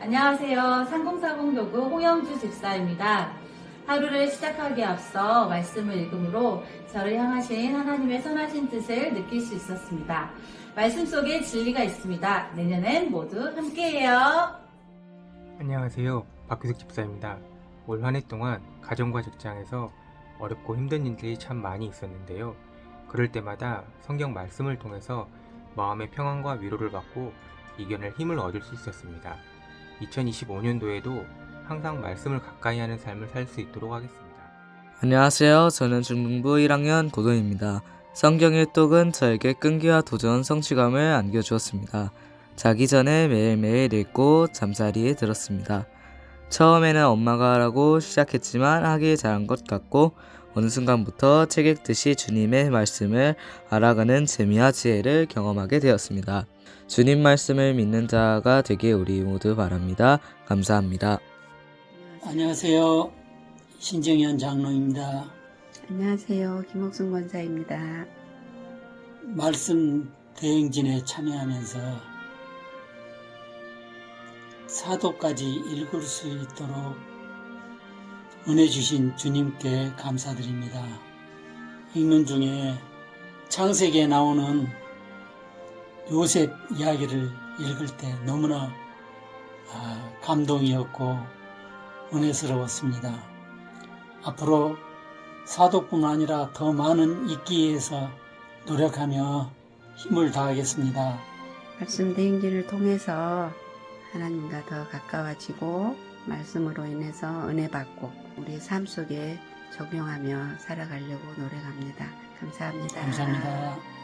안녕하세요. 3040 교구 홍영주 집사입니다. 하루를 시작하기에 앞서 말씀을 읽음으로 저를 향하신 하나님의 선하신 뜻을 느낄 수 있었습니다. 말씀 속에 진리가 있습니다. 내년엔 모두 함께해요. 안녕하세요. 박규석 집사입니다. 올 한 해 동안 가정과 직장에서 어렵고 힘든 일들이 참 많이 있었는데요. 그럴 때마다 성경 말씀을 통해서 마음의 평안과 위로를 받고 이겨낼 힘을 얻을 수 있었습니다. 2025년도에도 항상 말씀을 가까이 하는 삶을 살 수 있도록 하겠습니다. 안녕하세요. 저는 중등부 1학년 고동입니다. 성경의 똑은 저에게 끈기와 도전, 성취감을 안겨주었습니다. 자기 전에 매일매일 읽고 잠자리에 들었습니다. 처음에는 엄마가 하라고 시작했지만 하기 잘한 것 같고 어느 순간부터 책 읽듯이 주님의 말씀을 알아가는 재미와 지혜를 경험하게 되었습니다. 주님 말씀을 믿는 자가 되게 우리 모두 바랍니다. 감사합니다. 안녕하세요. 신정현 장로입니다. 안녕하세요. 김옥순 권사입니다. 말씀 대행진에 참여하면서 사도까지 읽을 수 있도록 은혜 주신 주님께 감사드립니다. 읽는 중에 창세기에 나오는 요셉 이야기를 읽을 때 너무나 아, 감동이었고 은혜스러웠습니다. 앞으로 사도뿐 아니라 더 많은 읽기 위해서 노력하며 힘을 다하겠습니다. 말씀 대행진을 통해서 하나님과 더 가까워지고 말씀으로 인해서 은혜 받고 우리 삶 속에 적용하며 살아가려고 노력합니다. 감사합니다. 감사합니다.